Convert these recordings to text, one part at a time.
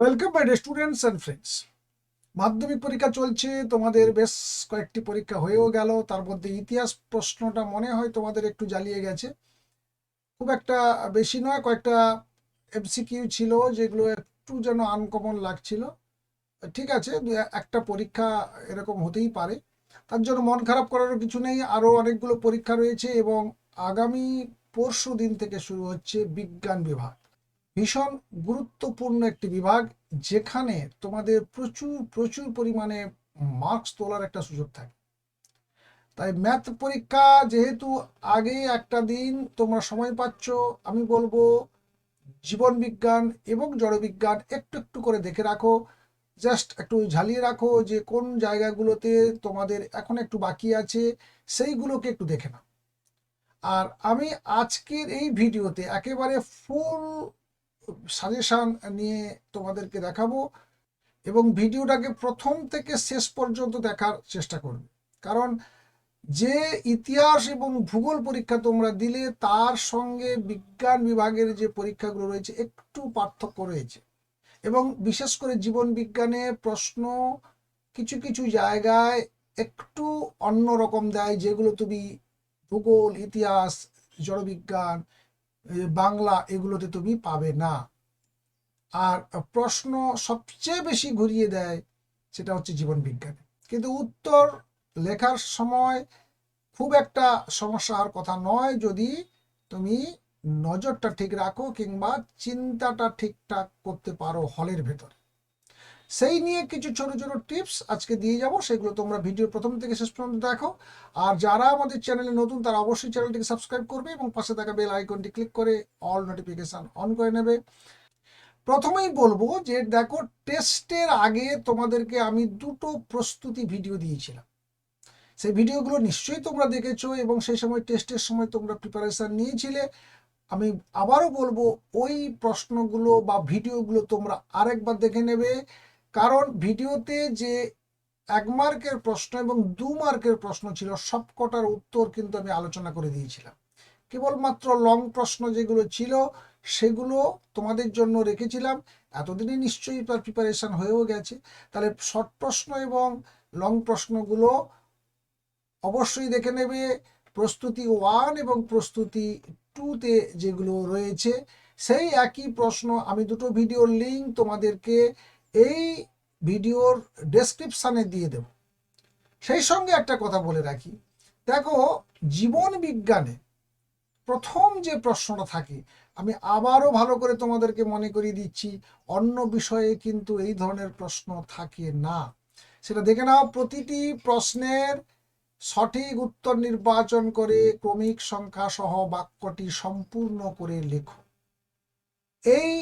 Welcome my students and friends মাধ্যমিক পরীক্ষা চলছে, তোমাদের বেশ কয়েকটি পরীক্ষা হয়েও গেল। তার মধ্যে ইতিহাস প্রশ্নটা মনে হয় তোমাদের একটু জ্বালিয়ে গেছে। খুব একটা বেশি নয়, কয়েকটা এমসিকিউ ছিল যেগুলো একটু যেন আনকমন লাগছিল। ঠিক আছে একটা পরীক্ষা এরকম হতেই পারে। তার জন্য মন খারাপ করারও কিছু নেই। আরও অনেকগুলো পরীক্ষা রয়েছে এবং আগামী পরশু দিন থেকে শুরু হচ্ছে বিজ্ঞান বিভাগ। ভীষণ গুরুত্বপূর্ণ একটি বিভাগ, যেখানে তোমাদের প্রচুর প্রচুর পরিমাণে মার্কস তোলার একটা সুযোগ থাকে। তাই ম্যাথ পরীক্ষা যেহেতু আগে একটা দিন, তোমরা সময় পাচ্ছ, আমি বলব জীবন বিজ্ঞান এবং জড়বিজ্ঞান একটু একটু করে দেখে রাখো। জাস্ট একটু ঝালিয়ে রাখো যে কোন জায়গাগুলোতে তোমাদের এখন একটু বাকি আছে, সেইগুলোকে একটু দেখে নাও। আর আমি আজকের এই ভিডিওতে একেবারে ফুল সাজেশন নিয়ে তোমাদেরকে দেখাবো এবং ভিডিওটাকে প্রথম থেকে শেষ পর্যন্ত দেখার চেষ্টা করবে। কারণ যে ইতিহাস এবং ভূগোল পরীক্ষা তোমরা দিলে, তার সঙ্গে বিজ্ঞান বিভাগের যে পরীক্ষাগুলো রয়েছে, একটু পার্থক্য রয়েছে। এবং বিশেষ করে জীবন বিজ্ঞানে প্রশ্ন কিছু কিছু জায়গায় একটু অন্য রকম দেয়, যেগুলো তুমি ভূগোল, ইতিহাস, জড়বিজ্ঞান বাংলা এগুলোতে তুমি পাবে না। আর প্রশ্ন সবচেয়ে বেশি ঘুরিয়ে দেয় সেটা হচ্ছে জীবন বিজ্ঞানে। কিন্তু উত্তর লেখার সময় খুব একটা সমস্যা আর কথা নয়, যদি তুমি নজরটা ঠিক রাখো কিংবা চিন্তাটা ঠিকঠাক করতে পারো হলের ভেতরে। সেই নিয়ে কিছু ছোট ছোট টিপস আজকে দিয়ে যাব, সেগুলো তোমরা ভিডিও প্রথম থেকে শেষ পর্যন্ত দেখো। আর যারা আমাদের চ্যানেলে নতুন, তারা অবশ্যই চ্যানেলটিকে সাবস্ক্রাইব করবে এবং পাশে থাকা বেল আইকনটি ক্লিক করে অল নোটিফিকেশান অন করে নেবে। প্রথমেই বলব যে, দেখো, টেস্টের আগে তোমাদেরকে আমি দুটো প্রস্তুতি ভিডিও দিয়েছিলাম। সেই ভিডিওগুলো নিশ্চয়ই তোমরা দেখেছ এবং সেই সময়, টেস্টের সময় তোমরা প্রিপারেশান নিয়েছিলে। আমি আবারও বলব, ওই প্রশ্নগুলো বা ভিডিওগুলো তোমরা আরেকবার দেখে নেবে। কারণ ভিডিওতে যে এক মার্কের প্রশ্ন এবং দু মার্কের প্রশ্ন ছিল, সবকটার উত্তর কিন্তু আমি আলোচনা করে দিয়েছিলাম। কেবলমাত্র লং প্রশ্ন যেগুলো ছিল, সেগুলো তোমাদের জন্য রেখেছিলাম। এতদিনে নিশ্চয়ই তার প্রিপারেশান হয়েও গেছে। তাহলে শর্ট প্রশ্ন এবং লং প্রশ্নগুলো অবশ্যই দেখে নেবে। প্রস্তুতি ওয়ান এবং প্রস্তুতি টুতে যেগুলো রয়েছে, সেই একই প্রশ্ন, আমি দুটো ভিডিওর লিঙ্ক তোমাদেরকে এই ভিডিওর ডেসক্রিপশানে দিয়ে দেব। সেই সঙ্গে একটা কথা বলে রাখি। দেখো, জীবন বিজ্ঞানে প্রথম যে প্রশ্নটা থাকে, আমি আবারও ভালো করে তোমাদেরকে মনে করিয়ে দিচ্ছি, অন্য বিষয়ে কিন্তু এই ধরনের প্রশ্ন থাকে না। সেটা দেখে নাও, প্রতিটি প্রশ্নের সঠিক উত্তর নির্বাচন করে ক্রমিক সংখ্যা সহ বাক্যটি সম্পূর্ণ করে লেখো। এই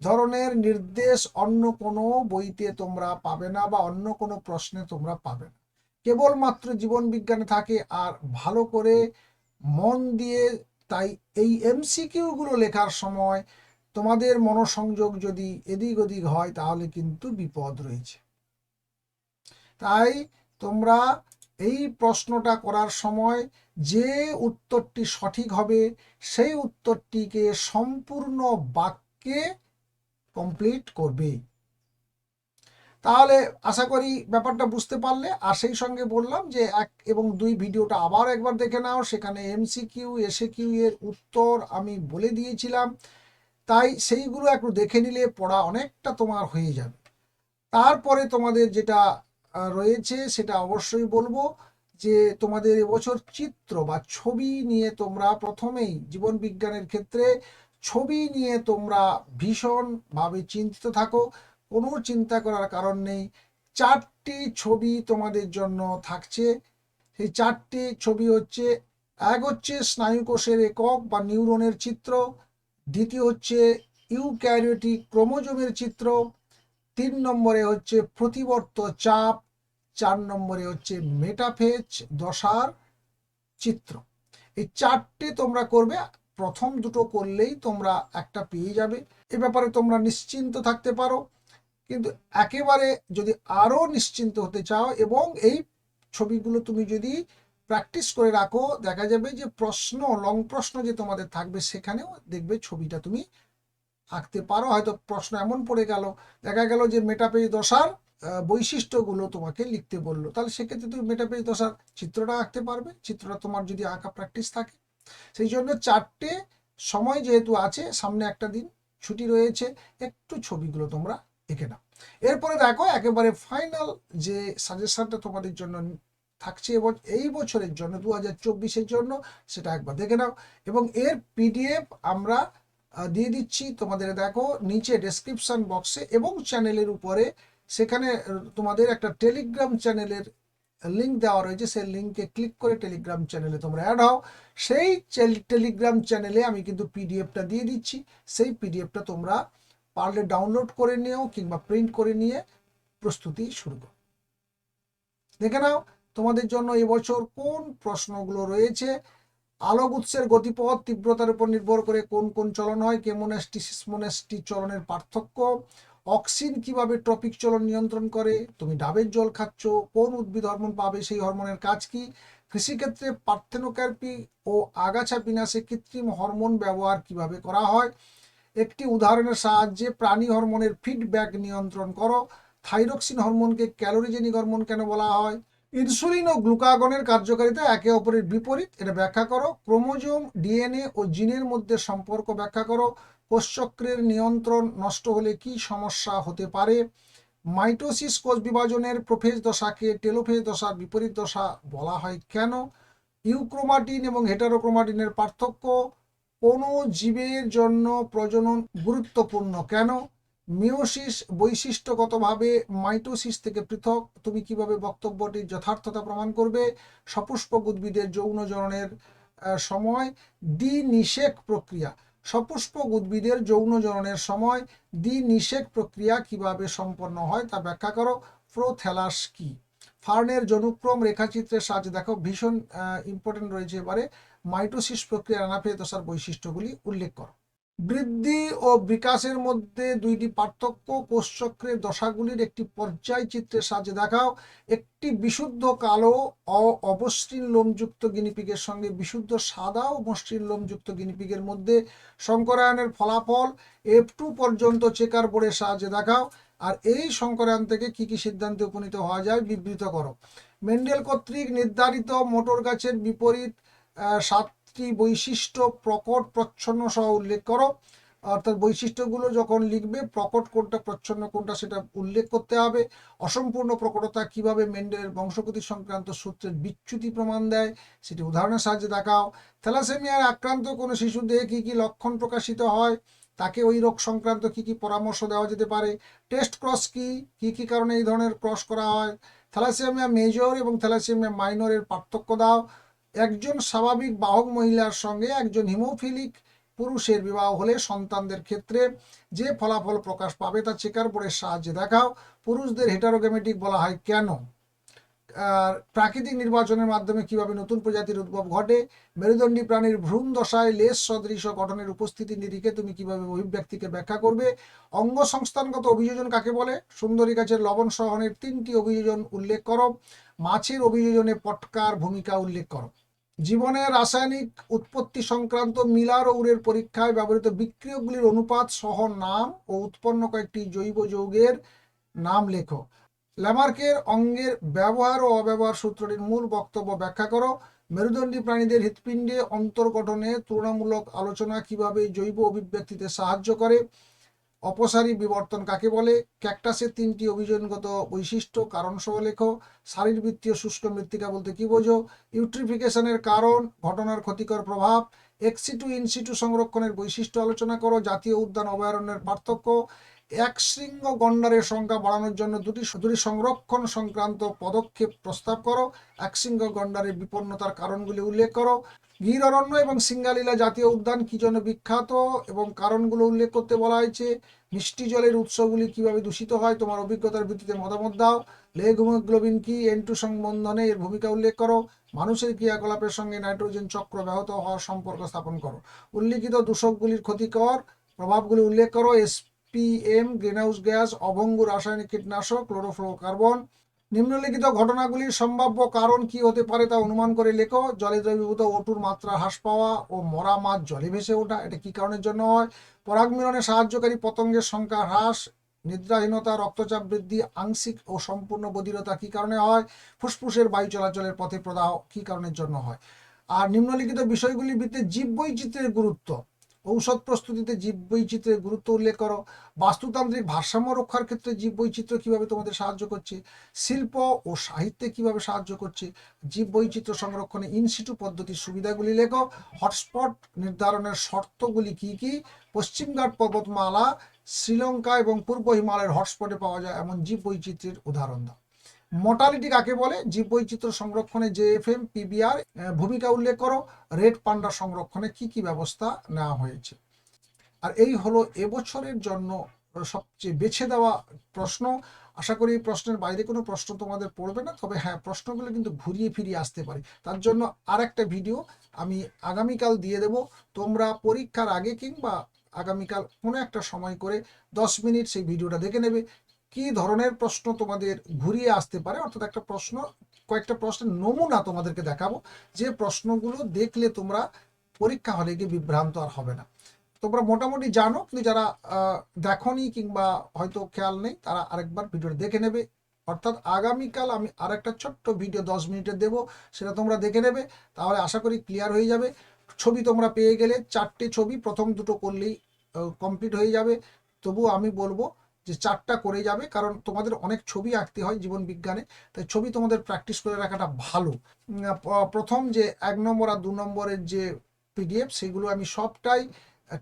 ধরনের নির্দেশ অন্য কোনো বইতে তোমরা পাবে না বা অন্য কোনো প্রশ্নে তোমরা পাবে না। কেবলমাত্র জীবন বিজ্ঞানে থাকে আর ভালো করে মন দিয়ে তাই এই এমসিকিউগুলো লেখার সময় তোমাদের মনোসংযোগ যদি এদিক ওদিক হয় তাহলে কিন্তু বিপদ রয়েছে। তাই তোমরা এই প্রশ্নটা করার সময় যে উত্তরটি সঠিক হবে সেই উত্তরটিকে সম্পূর্ণ বাক্যে কমপ্লিট করবে। তাহলে আশা করি ব্যাপারটা বুঝতে পারলে। আর সেই সঙ্গে বললাম যে এক এবং দুই ভিডিওটা আবার একবার দেখে নাও। সেখানে এমসিকিউ কিউ এর উত্তর আমি বলে দিয়েছিলাম। তাই সেইগুলো একটু দেখে নিলে পড়া অনেকটা তোমার হয়ে যাবে। তারপরে তোমাদের যেটা রয়েছে সেটা অবশ্যই বলব যে তোমাদের এবছর চিত্র বা ছবি নিয়ে তোমরা প্রথমেই জীবন বিজ্ঞানের ক্ষেত্রে ছবি নিয়ে তোমরা ভীষণভাবে চিন্তিত থাকো, কোনো চিন্তা করার কারণ নেই। চারটি ছবি তোমাদের জন্য থাকছে। সেই চারটি ছবি হচ্ছে, এক হচ্ছে স্নায়ুকোষের একক বা নিউরনের চিত্র, দ্বিতীয় হচ্ছে ইউক্যারিওটিক ক্রোমোজোমের চিত্র, তিন নম্বরে হচ্ছে প্রতিবর্ত চাপ, চার নম্বরে হচ্ছে মেটাফেজ, দশার চিত্র। এই চারটে তোমরা করবে প্রথম দুটো করলেই তোমরা একটা পেয়ে যাবে। এ ব্যাপারে তোমরা নিশ্চিন্ত থাকতে পারো। কিন্তু একেবারে যদি আরও নিশ্চিন্ত হতে চাও এবং এই ছবিগুলো তুমি যদি প্র্যাকটিস করে রাখো, দেখা যাবে যে প্রশ্ন, লং প্রশ্ন যে তোমাদের থাকবে সেখানেও দেখবে ছবিটা তুমি আঁকতে পারো। হয়তো প্রশ্ন এমন পড়ে গেল, দেখা গেল যে মেটাপেজ দশার বৈশিষ্ট্যগুলো তোমাকে লিখতে বলল। তাহলে সেক্ষেত্রে তুমি মেটাপেজ দশার চিত্রটা আঁকতে পারবে। চিত্রটা তোমার যদি আঁকা প্র্যাকটিস থাকে সেই জন্য চারটে সময় যেহেতু আছে, সামনে একটা দিন ছুটি রয়েছে, একটু ছবিগুলো তোমরা এঁকে নাও। এরপরে দেখো একেবারে ফাইনাল যে সাজেশনটা তোমাদের জন্য থাকছে এবছ- এই বছরের জন্য দু হাজার চব্বিশের জন্য, সেটা একবার দেখে নাও। এবং এর পিডিএফ আমরা দিয়ে দিচ্ছি তোমাদের দেখো নিচে ডেসক্রিপশন বক্সে এবং চ্যানেলের উপরে, সেখানে তোমাদের একটা টেলিগ্রাম চ্যানেলের লিঙ্ক দেওয়া রয়েছে, সেই লিঙ্কে ক্লিক করে টেলিগ্রাম চ্যানেলে তোমরা অ্যাড হও। সেই টেলিগ্রাম চ্যানেলে আমি কিন্তু পিডিএফটা দিয়ে দিচ্ছি। সেই পিডিএফটা তোমরা পারলে ডাউনলোড করে নিও কিংবা প্রিন্ট করে নিয়ে প্রস্তুতি শুরু করো। দেখে নাও, তোমাদের জন্য এবছর কোন প্রশ্নগুলো রয়েছে? আলোক উৎসের গতিপথ তীব্রতার উপর নির্ভর করে কোন কোন চলন হয়? কেমোনাস্টি সিসমোনাস্টি চলনের পার্থক্য? অক্সিন কীভাবে ট্রপিক চলন নিয়ন্ত্রণ করে? তুমি ডাবের জল খাচ্ছ, কোন উদ্ভিদ হরমোন পাবে, সেই হরমোনের কাজ কি? কৃষিক্ষেত্রে পার্থেনোক্যারপি ও আগাছা বিনাশে কৃত্রিম হরমোন ব্যবহার কীভাবে করা হয়? একটি উদাহরণের সাহায্যে প্রাণী হরমোনের ফিডব্যাক নিয়ন্ত্রণ করো। থাইরক্সিন হরমোনকে ক্যালোরিজেনিক হরমোন কেন বলা হয়? ইনসুলিন ও গ্লুকাগনের কার্যকারিতা একে অপরের বিপরীত, এটা ব্যাখ্যা করো। ক্রোমোজোম, ডিএনএ ও জিনের মধ্যে সম্পর্ক ব্যাখ্যা করো। কোষচক্রের নিয়ন্ত্রণ নষ্ট হলে কি সমস্যা হতে পারে? মাইটোসিস কোষ বিভাজনের প্রোফেজ দশাকে টেলোফেজ দশার বিপরীত দশা বলা হয় কেন? ইউক্রোমাটিন এবং হেটারোক্রোমাটিনের পার্থক্য? কোনো জীবের জন্য প্রজনন গুরুত্বপূর্ণ কেন? মিওসিস বৈশিষ্ট্যগতভাবে মাইটোসিস থেকে পৃথক। তুমি কীভাবে বক্তব্যটির যথার্থতা প্রমাণ করবে? সপুষ্পক উদ্ভিদের যৌন জননের সময়। দ্বি নিষেক প্রক্রিয়া। সপুষ্পক উদ্ভিদের যৌন জননের সময় দ্বি নিষেক প্রক্রিয়া কীভাবে সম্পন্ন হয় তা ব্যাখ্যা করো। প্রোথ্যালাস কি? ফার্নের জনুক্রম রেখাচিত্রের সাহায্যে দেখো, ভীষণ ইম্পর্টেন্ট রয়েছে এবারে। মাইটোসিস প্রক্রিয়ার অনাফেজ দশার বৈশিষ্ট্যগুলি উল্লেখ করো। বৃদ্ধি ও বিকাশের মধ্যে দুইটি পার্থক্য। কোষচক্রের দশাগুলির একটি পর্যায় চিত্রের সাহায্যে দেখাও। একটি বিশুদ্ধ কালো অ লোমযুক্ত গিনিপিগের সঙ্গে বিশুদ্ধ সাদা ও মসৃণ লোমযুক্ত গিনিপিগের মধ্যে সংকরায়নের ফলাফল এফ টু পর্যন্ত চেকার বোর্ডের সাহায্যে দেখাও। আর এই সংকরায়ন থেকে কি কি সিদ্ধান্তে উপনীত হওয়া যায় বিবৃত করো। মেন্ডেল কর্তৃক নির্ধারিত মোটর গাছের বিপরীত আহ, সাতটি বৈশিষ্ট্য প্রকট প্রচ্ছন্ন সহ উল্লেখ করো। অর্থাৎ বৈশিষ্ট্যগুলো যখন লিখবে, প্রকট কোনটা, প্রচ্ছন্ন কোনটা সেটা উল্লেখ করতে হবে। অসম্পূর্ণ প্রকটতা কীভাবে মেন্ডেলের বংশগতি সংক্রান্ত সূত্রের বিচ্যুতি প্রমাণ দেয়, সেটি উদাহরণের সাহায্যে দেখাও। থ্যালাসেমিয়ার আক্রান্ত কোনো শিশু দেহে কী কী লক্ষণ প্রকাশিত হয়, তাকে ওই রোগ সংক্রান্ত কী কী পরামর্শ দেওয়া যেতে পারে, টেস্ট ক্রস কি, কী কী কারণে এই ধরনের ক্রস করা হয়, থ্যালাসেমিয়া মেজর এবং থ্যালাসেমিয়া মাইনরের পার্থক্য দাও। একজন স্বাভাবিক বাহক মহিলার সঙ্গে একজন হিমোফিলিক পুরুষের বিবাহ হলে সন্তানদের ক্ষেত্রে যে ফলাফল প্রকাশ পাবে তা চেকার বোর্ডের সাহায্যে দেখাও। পুরুষদের হেটারোগেমেটিক বলা হয় কেন? প্রাকৃতিক নির্বাচনের মাধ্যমে কীভাবে নতুন প্রজাতির উদ্ভব ঘটে? মেরুদণ্ডী প্রাণীর ভ্রূণ দশায় লেস সদৃশ গঠনের উপস্থিতি নিরিখে তুমি কীভাবে অভিব্যক্তিকে ব্যাখ্যা করবে? অঙ্গ সংস্থানগত অভিযোজন কাকে বলে? সুন্দরী গাছের লবণ সহনের তিনটি অভিযোজন উল্লেখ করো। মাছের অভিযোজনে পটকার ভূমিকা উল্লেখ করো। জীবনের রাসায়নিক উৎপত্তি সংক্রান্ত মিলার ও উরের পরীক্ষায় ব্যবহৃত বিক্রিয়কগুলির অনুপাত সহ নাম ও উৎপন্ন কয়েকটি জৈব যৌগের নাম লেখো। ল্যামার্কের অঙ্গের ব্যবহার ও অব্যবহার সূত্রটির মূল বক্তব্য ব্যাখ্যা করো। মেরুদণ্ডী প্রাণীদের হৃৎপিণ্ডে অন্তর্গঠনে তুলনামূলক আলোচনা কীভাবে জৈব অভিব্যক্তিতে সাহায্য করে? অপসারী বিবর্তন কাকে বলে? ক্যাকটাসের তিনটি অভিযোজনগত বৈশিষ্ট্য কারণ সহ লেখো শারীরবৃত্তীয় শুষ্ক মৃত্তিকা বলতে কি বোঝো? ইউট্রিফিকেশনের কারণ, ঘটনার ক্ষতিকর প্রভাব এক্সিটু ইনসিটু সংরক্ষণের বৈশিষ্ট্য আলোচনা করো, জাতীয় উদ্যান অভয়ারণ্যের পার্থক্য, এক শৃঙ্গ গন্ডারের সংখ্যা বাড়ানোর জন্য দুটি দুটি সংরক্ষণ সংক্রান্ত পদক্ষেপ প্রস্তাব করো, এক শৃঙ্গ গন্ডারের বিপন্নতার কারণগুলি উল্লেখ করো। গির অরণ্য এবং সিঙ্গালীলা জাতীয় উদ্যান কি জন্য বিখ্যাত এবং কারণগুলো উল্লেখ করতে বলা হয়েছে? মিষ্টি জলের উৎসগুলি কীভাবে দূষিত হয়? তোমার অভিজ্ঞতার ভিত্তিতে মতামত দাও। লেগ হিমোগ্লোবিন কি? এন্টু সংবন্ধনে এর ভূমিকা উল্লেখ করো। মানুষের ক্রিয়াকলাপের সঙ্গে নাইট্রোজেন চক্র ব্যাহত হওয়ার সম্পর্ক স্থাপন করো। উল্লিখিত দূষকগুলির ক্ষতিকর প্রভাবগুলি উল্লেখ করো। এসপিএম গ্রিনহাউস গ্যাস অভঙ্গ রাসায়নিক কীটনাশক ক্লোরোফ্লোকার্বন নিম্নলিখিত ঘটনাগুলির সম্ভাব্য কারণ কি হতে পারে তা অনুমান করে লেখো। জলে দ্রবীভূত ওটুর মাত্রা হ্রাস পাওয়া ও মরা মাছ জলে ভেসে ওঠা, এটা কি কারণের জন্য হয়? পরাগ মিলনে সাহায্যকারী পতঙ্গের সংখ্যা হ্রাস, নিদ্রাহীনতা, রক্তচাপ বৃদ্ধি, আংশিক ও সম্পূর্ণ বধিরতা কি কারণে হয়? ফুসফুসের বায়ু চলাচলের পথে প্রদাহ কি কারণের জন্য হয়? আর নিম্নলিখিত বিষয়গুলির ভিত্তিতে জীববৈচিত্র্যের গুরুত্ব ঔষধ প্রস্তুতিতে জীববৈচিত্র্যের গুরুত্ব উল্লেখ করো। বাস্তুতান্ত্রিক ভারসাম্য রক্ষার ক্ষেত্রে জীববৈচিত্র্য কীভাবে তোমাদের সাহায্য করছে? শিল্প ও সাহিত্যে কীভাবে সাহায্য করছে? জীববৈচিত্র্য সংরক্ষণে ইনসিটু পদ্ধতির সুবিধাগুলি লেখো। হটস্পট নির্ধারণের শর্তগুলি কি কি? পশ্চিমঘাট পর্বতমালা, শ্রীলঙ্কা এবং পূর্ব হিমালয়ের হটস্পটে পাওয়া যায় এমন জীববৈচিত্র্যের উদাহরণ দাও। মর্টালিটি কাকে বলে? জীববৈচিত্র্য সংরক্ষণে যে এফ এম পিবিআর ভূমিকা উল্লেখ করো। রেড পান্ডা সংরক্ষণে কি কি ব্যবস্থা নেওয়া হয়েছে? আর এই হলো এবছরের জন্য সবচেয়ে বেছে দেওয়া প্রশ্ন। আশা করি এই প্রশ্নের বাইরে কোনো প্রশ্ন তোমাদের পড়বে না, তবে হ্যাঁ প্রশ্নগুলো কিন্তু ঘুরিয়ে ফিরিয়ে আসতে পারে। তার জন্য আর একটা ভিডিও আমি আগামীকাল দিয়ে দেব। তোমরা পরীক্ষার আগে কিংবা আগামীকাল কোনো একটা সময় করে দশ মিনিট সেই ভিডিওটা দেখে নেবে। কি ধরনের প্রশ্ন তোমাদের ঘুরিয়ে আসতে পারে? অর্থাৎ একটা প্রশ্ন, কয়েকটা প্রশ্নের নমুনা তোমাদেরকে দেখাবো। যে প্রশ্নগুলো দেখলে তোমরা পরীক্ষা হলে গিয়ে বিভ্রান্ত আর হবে না। তোমরা মোটামুটি জানো, কিন্তু যারা দেখোনি কিংবা হয়তো খেয়াল নেই, তারা আরেকবার ভিডিওটা দেখে নেবে। অর্থাৎ আগামীকাল আমি আরেকটা ছোট্ট ভিডিও দশ মিনিটের দেবো, সেটা তোমরা দেখে নেবে। তাহলে আশা করি ক্লিয়ার হয়ে যাবে। ছবি তোমরা পেয়ে গেলে চারটে ছবি, প্রথম দুটো করলেই কমপ্লিট হয়ে যাবে। তবু আমি বলব যে চারটা করে যাবে, কারণ তোমাদের অনেক ছবি আঁকতে হয় জীবন বিজ্ঞানে, তাই ছবি তোমাদের প্র্যাকটিস করে রাখাটা ভালো। প্রথম যে এক নম্বর আর দু নম্বরের যে পিডিএফ সেগুলো আমি সবটাই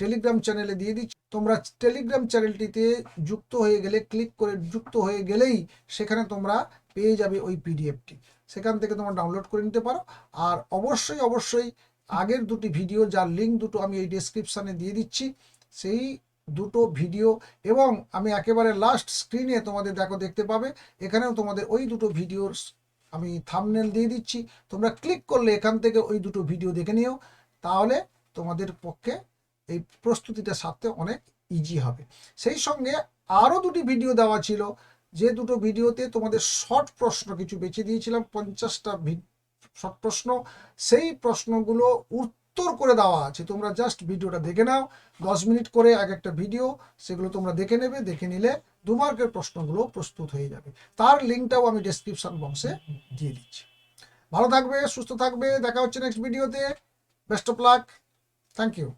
টেলিগ্রাম চ্যানেলে দিয়ে দিচ্ছি। তোমরা টেলিগ্রাম চ্যানেলটিতে যুক্ত হয়ে গেলে ক্লিক করে যুক্ত হয়ে গেলেই সেখানে তোমরা পেয়ে যাবে ওই পিডিএফটি সেখান থেকে তোমরা ডাউনলোড করে নিতে পারো। আর অবশ্যই অবশ্যই আগের দুটি ভিডিও যার লিঙ্ক দুটো আমি এই ডেসক্রিপশানে দিয়ে দিচ্ছি, সেই দুটো ভিডিও এবং আমি একেবারে লাস্ট স্ক্রিনে তোমাদের দেখো দেখতে পাবে। এখানেও তোমাদের ওই দুটো ভিডিওর আমি থামনেল দিয়ে দিচ্ছি। তোমরা ক্লিক করলে এখান থেকে ওই দুটো ভিডিও দেখে নিও। তাহলে তোমাদের পক্ষে এই প্রস্তুতিটা সারতে অনেক ইজি হবে। সেই সঙ্গে আরও দুটি ভিডিও দেওয়া ছিল। যে দুটো ভিডিওতে তোমাদের শর্ট প্রশ্ন কিছু বেছে দিয়েছিলাম, পঞ্চাশটা শর্ট প্রশ্ন। সেই প্রশ্নগুলো উত্তর করে দেওয়া আছে। তোমরা জাস্ট ভিডিওটা দেখে নাও। দশ মিনিট করে এক একটা ভিডিও, সেগুলো তোমরা দেখে নেবে। দেখে নিলে দু মার্কের প্রশ্নগুলো প্রস্তুত হয়ে যাবে। তার লিঙ্কটাও আমি ডেসক্রিপশন বক্সে দিয়ে দিচ্ছি। ভালো থাকবে, সুস্থ থাকবে। দেখা হচ্ছে নেক্সট ভিডিওতে best of luck thank you